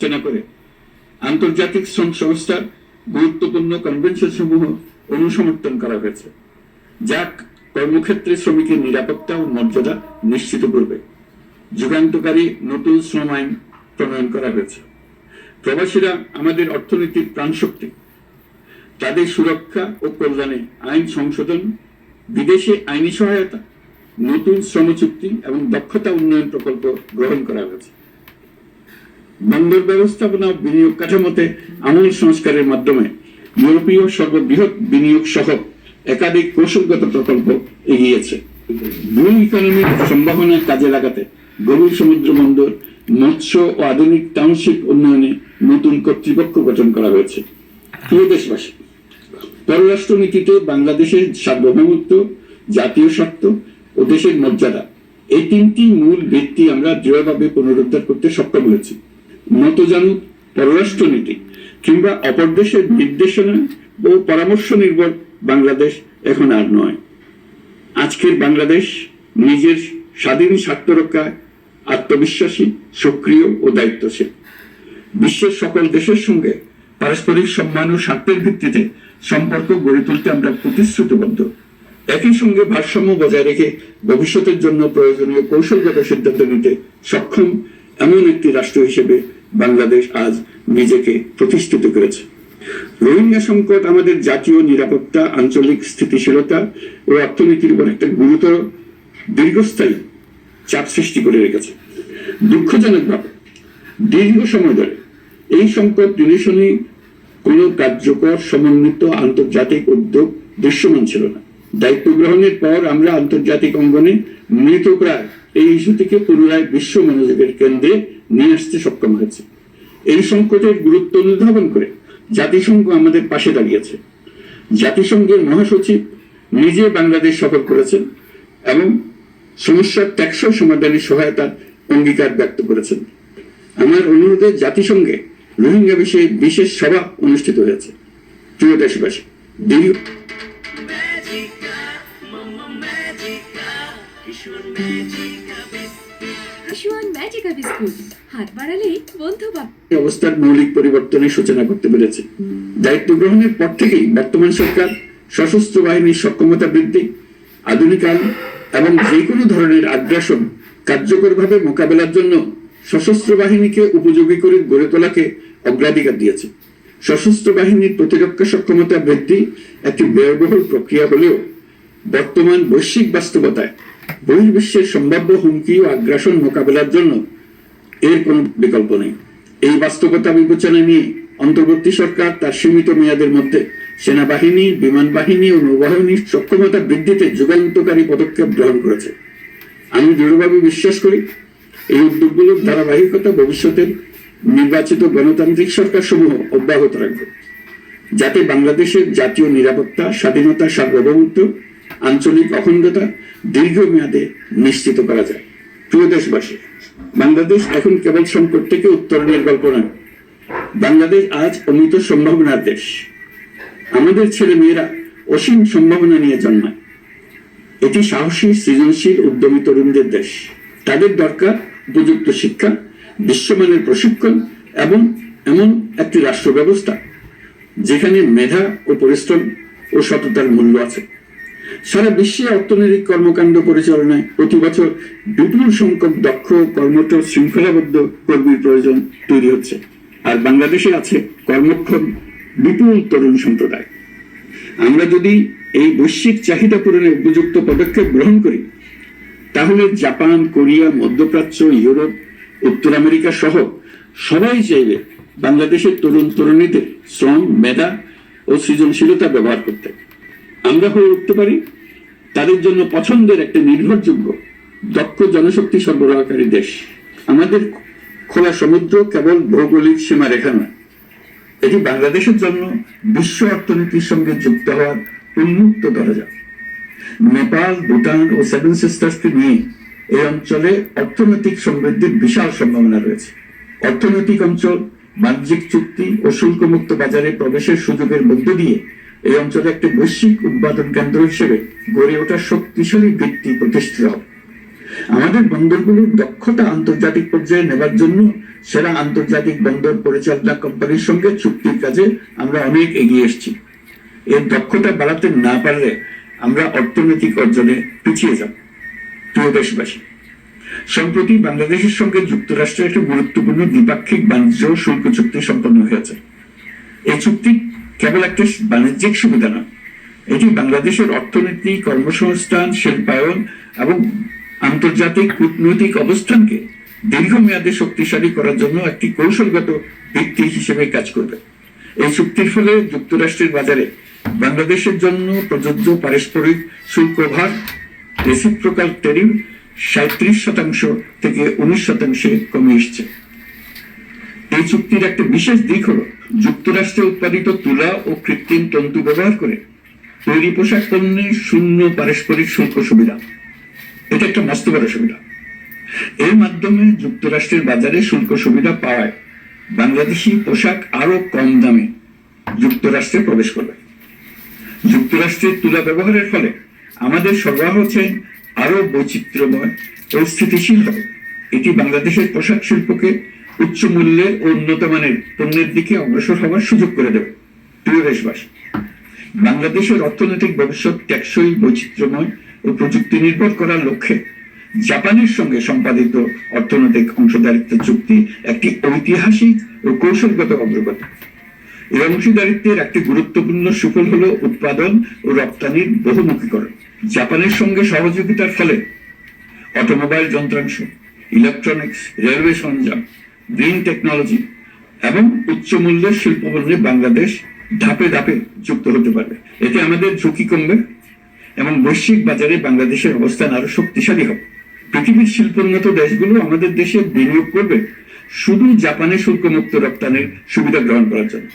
আলোচনা করে। আন্তর্জাতিক শ্রম সংস্থার গুরুত্বপূর্ণ কনভেনশন সমূহ অনুসমর্থন করা হয়েছে, যা কর্মক্ষেত্রে শ্রমিকের নিরাপত্তা ও মর্যাদা নিশ্চিত করবে। যুগান্তকারী নতুন শ্রম আইন প্রণয়ন করা হয়েছে। প্রবাসীরা আমাদের অর্থনীতির প্রাণশক্তি। তাদের সুরক্ষা ও কল্যাণে আইন সংশোধন, বিদেশে আইনি সহায়তা, নতুন শ্রম চুক্তি এবং দক্ষতা উন্নয়ন প্রকল্প গ্রহণ করা হয়েছে। বন্দর ব্যবস্থাপনা বিনিয়োগ কাঠামোতে আমূল সংস্কারের মাধ্যমে ইউরোপীয় সর্ববৃহৎ বিনিয়োগ সহ একাধিক কৌশলগত প্রকল্প এগিয়েছে। ব্লু ইকোনমির সম্ভাবনা কাজে লাগাতে গভীর সমুদ্র বন্দর, মৎস্য ও আধুনিক টাউনশিপ উন্নয়নে নতুন কর্তৃপক্ষ গঠন করা হয়েছে। প্রিয় দেশবাসী পররাষ্ট্র নীতিতে বাংলাদেশের সার্বভৌমত্ব, জাতীয় স্বার্থ ও দেশের মর্যাদা এই তিনটি মূল ভিত্তি আমরা দৃঢ়ভাবে পুনরুদ্ধার করতে সক্ষম হয়েছি। নতজানু পররাষ্ট্র নীতি কিংবা অপর দেশের নির্দেশনা ও পরামর্শ নির্ভর বাংলাদেশ এখন আর নয়। আজকের বাংলাদেশ নিজের স্বাধীন স্বার্থ রক্ষায় আত্মবিশ্বাসী, সক্রিয় ও দায়িত্বশীল। বিশ্বের সকল দেশের সঙ্গে পারস্পরিক সম্মান ও স্বার্থের ভিত্তিতে সম্পর্ক গড়ে তুলতে আমরা প্রতিশ্রুতিবদ্ধ। একই সঙ্গে ভারসাম্য বজায় রেখে ভবিষ্যতের জন্য প্রয়োজনীয় কৌশলগত সিদ্ধান্ত নিতে সক্ষম এমন একটি রাষ্ট্র হিসেবে বাংলাদেশ আজ নিজেকে প্রতিষ্ঠিত করেছে। রোহিঙ্গা সংকট আমাদের জাতীয় নিরাপত্তা, আঞ্চলিক স্থিতিশীলতা ও অর্থনীতির উপর একটা গুরুতর দীর্ঘস্থায়ী চাপ সৃষ্টি করে রেখেছে। দুঃখজনকভাবে দীর্ঘ সময় ধরে এই সংকট নিরসনে কোনো কার্যকর, সমন্বিত আন্তর্জাতিক উদ্যোগ দৃশ্যমান ছিল না। দায়িত্ব গ্রহণের পর আমরা আন্তর্জাতিক অঙ্গনে মৃতপ্রায় এই ইস্যুটিকে পুনরায় বিশ্ব মনোযোগের কেন্দ্রে নিয়ে আসতে সক্ষম হয়েছে। এই সংকটের গুরুত্ব অনুধাবন করে জাতিসংঘ আমাদের পাশে দাঁড়িয়েছে। জাতিসংঘের মহাসচিব নিজে বাংলাদেশ সফর করেছেন এবং সমস্যার টেকসই সমাধানের সহায়তার অঙ্গীকার ব্যক্ত করেছেন। আমার অনুরোধে জাতিসংঘে রোহিঙ্গা বিষয়ে বিশেষ সভা অনুষ্ঠিত হয়েছে। প্রিয় দেশবাসী অবস্থার মৌলিক পরিবর্তনের সূচনা করতে পেরেছে। দায়িত্ব গ্রহণের পর থেকেই বর্তমান সরকার, সশস্ত্র বাহিনীর সক্ষমতা বৃদ্ধি এবং যে কোনো ধরনের আগ্রাসন কার্যকরভাবে মোকাবেলার জন্য সশস্ত্র বাহিনীকে উপযোগী করে গড়ে তোলাকে অগ্রাধিকার দিয়েছে। সশস্ত্র বাহিনীর প্রতিরক্ষা সক্ষমতা বৃদ্ধি একটি ব্যয়বহুল প্রক্রিয়া হলেও বর্তমান বৈশ্বিক বাস্তবতায় বহির্বিশ্বের সম্ভাব্য হুমকি ও আগ্রাসন মোকাবেলার জন্য এর কোনো বিকল্প নেই। এই বাস্তবতা বিবেচনা নিয়ে অন্তর্বর্তী সরকার তার সীমিত মেয়াদের মধ্যে সেনাবাহিনী বিমান বাহিনী ও নৌবাহিনীর সক্ষমতা বৃদ্ধিতে যুগান্তকারী পদক্ষেপ গ্রহণ করেছে। আমি দৃঢ়ভাবে বিশ্বাস করি, এই উদ্যোগগুলোর ধারাবাহিকতা ভবিষ্যতের নির্বাচিত গণতান্ত্রিক সরকার সমূহ অব্যাহত রাখবে। যাতে বাংলাদেশের জাতীয় নিরাপত্তা, স্বাধীনতা, সার্বভৌমত্ব আঞ্চলিক অখণ্ডতা দীর্ঘমেয়াদে নিশ্চিত করা যায়। প্রিয় দেশবাসী, বাংলাদেশ এখন কেবল সংকট থেকে উত্তরণের গল্প নয়। বাংলাদেশ আজ অমিত সম্ভাবনার দেশ। আমাদের ছেলে মেয়েরা অসীম সম্ভাবনা নিয়ে জন্মায়। এটি সাহসী, সৃজনশীল, উদ্যমী তরুণদের দেশ। তাদের দরকার উপযুক্ত শিক্ষা, বিশ্বমানের প্রশিক্ষণ এবং এমন একটি রাষ্ট্র ব্যবস্থা যেখানে মেধা ও পরিশ্রম ও সততার মূল্য আছে। সারা বিশ্বে অর্থনৈতিক কর্মকাণ্ড পরিচালনায় প্রতি বছর বিপুল সংখ্যক দক্ষ কর্মঠ শৃঙ্খলাবদ্ধ কর্মীর প্রয়োজন তৈরি হচ্ছে। আর বাংলাদেশে আছে কর্মক্ষম, বিপুল তরুণ সম্প্রদায়। আমরা যদি এই বৈশ্বিক চাহিদা পূরণে উপযুক্ত পদক্ষেপ গ্রহণ করি, তাহলে জাপান, কোরিয়া, মধ্যপ্রাচ্য, ইউরোপ, উত্তর আমেরিকা সহ সবাই চাইবে বাংলাদেশের তরুণ তরুণীদের শ্রম, মেধা ও সৃজনশীলতা ব্যবহার করতে। আমরা হয়ে উঠতে পারি, তাদের জন্য পছন্দের একটা নির্ভরযোগ্য, দক্ষ জনশক্তি সরবরাহকারী দেশ। আমাদের খোলা সমুদ্র কেবল ভৌগোলিক সীমারেখা নয়, এটি বাংলাদেশের জন্য বিশ্ব অর্থনীতির সঙ্গে যুক্ত হওয়ার উন্মুক্ত দরজা। নেপাল, ভুটান ও সেভেন সিস্টার্সকে নিয়ে এই অঞ্চলে অর্থনৈতিক সমৃদ্ধির বিশাল সম্ভাবনা রয়েছে। অর্থনৈতিক অঞ্চল, বাণিজ্যিক চুক্তি ও শুল্কমুক্ত বাজারে প্রবেশের সুযোগের মধ্য দিয়ে এই অঞ্চলে একটি বৈশ্বিক উৎপাদন কেন্দ্র হিসেবে গড়ে ওঠা শক্তিশালী ভিত্তি প্রতিষ্ঠিত। হবে আমাদের বন্দরগুলোর দক্ষতা আন্তর্জাতিক পর্যায়ে নেবার জন্য সেরা আন্তর্জাতিক বন্দর পরিচালনা কোম্পানির সঙ্গে চুক্তির কাজে আমরা অনেক এগিয়ে এসেছি। এর দক্ষতা বাড়াতে না পারলে আমরা অর্থনৈতিক অর্জনে পিছিয়ে যাব। প্রিয় দেশবাসী, সম্প্রতি বাংলাদেশের সঙ্গে যুক্তরাষ্ট্রের একটি গুরুত্বপূর্ণ দ্বিপাক্ষিক বাণিজ্য শুল্ক চুক্তি সম্পন্ন হয়েছে। এই চুক্তি কেবল একটা বাণিজ্যিক সুবিধা নয় এটি বাংলাদেশের অর্থনীতি, কর্মসংস্থান, শিল্পায়ন এবং আন্তর্জাতিক কূটনৈতিক অবস্থানকে দীর্ঘমেয়াদে শক্তিশালী করার জন্য একটি কৌশলগত ভিত্তি হিসেবে কাজ করবে। এই চুক্তির ফলে যুক্তরাষ্ট্রের বাজারে বাংলাদেশের জন্য প্রযোজ্য পারস্পরিক শুল্ক ভার, রেসিপ্রোকাল টেরিফ সাঁত্রিশ শতাংশ থেকে উনিশ শতাংশে কমে এসছে। এই চুক্তির একটা বিশেষ দিক হলো যুক্তরাষ্ট্রে উৎপাদিত তুলা ও কৃত্রিম তন্তু ব্যবহার করে তৈরি পোশাক পণ্যে শূন্য পারস্পরিক শুল্ক সুবিধা। এটা একটা মস্ত বড় সুবিধা। এর মাধ্যমে যুক্তরাষ্ট্রের বাজারে শুল্ক সুবিধা পাওয়ায় বাংলাদেশি পোশাক আরও কম দামে যুক্তরাষ্ট্রে প্রবেশ করবে। যুক্তরাষ্ট্রের তুলা ব্যবহারের ফলে আমাদের সরবরাহ চেন আরও বৈচিত্র্যময় ও স্থিতিশীল হবে। এটি বাংলাদেশের পোশাক শিল্পকে উচ্চ মূল্যের ও উন্নত মানের পণ্যের দিকে অগ্রসর হওয়ার সুযোগ করে দেবে। প্রিয় দেশবাসী, বাংলাদেশের অর্থনৈতিক ভবিষ্যৎ টেকসই, বৈচিত্র্যময় ও প্রযুক্তি নির্ভর করার লক্ষ্যে জাপানের সঙ্গে সম্পাদিত অর্থনৈতিক অংশদারিত্ব চুক্তি একটি ঐতিহাসিক ও কৌশলগত অগ্রগতি। এই অংশীদারিত্বের একটি গুরুত্বপূর্ণ সুফল হল উৎপাদন ও রপ্তানির বহুমুখীকরণ। জাপানের সঙ্গে সহযোগিতার ফলে অটোমোবাইল যন্ত্রাংশ, ইলেকট্রনিক্স, রেলওয়ে সরঞ্জাম গ্রিন টেকনোলজি এবং উচ্চ মূল্যের শিল্পপণ্যে বাংলাদেশ ধাপে ধাপে যুক্ত হতে পারবে। এতে আমাদের ঝুঁকি কমবে এবং বৈশ্বিক বাজারে বাংলাদেশের অবস্থান আরও শক্তিশালী হবে। পৃথিবীর শিল্পোন্নত দেশগুলো আমাদের দেশে বিনিয়োগ করবে শুধু জাপানে শুল্কমুক্ত রপ্তানির সুবিধা গ্রহণ করার জন্য।